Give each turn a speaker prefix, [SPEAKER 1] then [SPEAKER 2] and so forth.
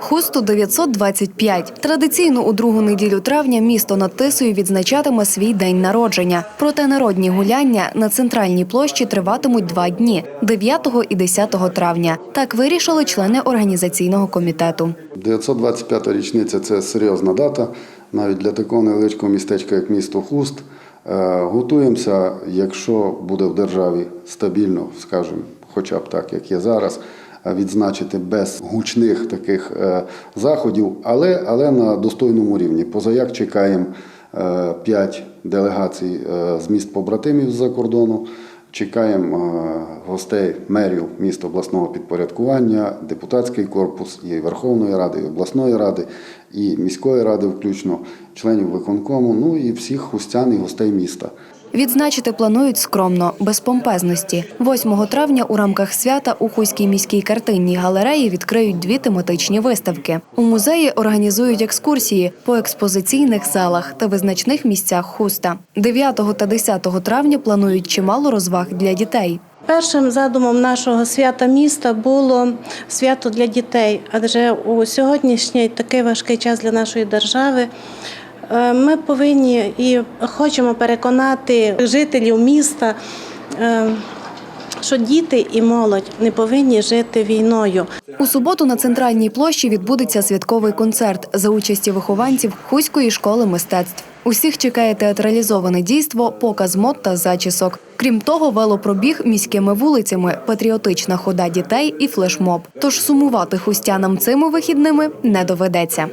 [SPEAKER 1] Хусту 925. Традиційно у другу неділю травня місто над Тисою відзначатиме свій день народження. Проте народні гуляння на центральній площі триватимуть два дні 9 і 10 травня. Так вирішили члени організаційного комітету.
[SPEAKER 2] 925 річниця це серйозна дата, навіть для такого невеличкого містечка, як місто Хуст. Е, Готуємося, якщо буде в державі стабільно, скажімо, хоча б так, як є зараз, відзначити без гучних таких е, заходів, але, але на достойному рівні. Позаяк чекаємо е, п'ять делегацій е, з міст побратимів з-за кордону. Чекаємо е, гостей мерів міст обласного підпорядкування, депутатський корпус і Верховної Ради, і обласної ради, і міської ради, включно членів виконкому, ну і всіх хустян і гостей міста.
[SPEAKER 1] Відзначити планують скромно, без помпезності. 8 травня у рамках свята у Хуській міській картинній галереї відкриють дві тематичні виставки. У музеї організують екскурсії по експозиційних залах та визначних місцях хуста. 9 та 10 травня планують чимало розваг для дітей.
[SPEAKER 3] Першим задумом нашого свята міста було свято для дітей, адже у сьогоднішній такий важкий час для нашої держави. Е, Ми повинні і хочемо переконати жителів міста, е, що діти і молодь не повинні жити війною.
[SPEAKER 1] У суботу на центральній площі відбудеться святковий концерт за участі вихованців Хуської школи мистецтв. Усіх чекає театралізоване дійство, показ мод та зачісок. Крім того, велопробіг міськими вулицями, патріотична хода дітей і флешмоб. Тож сумувати хустянам цими вихідними не доведеться.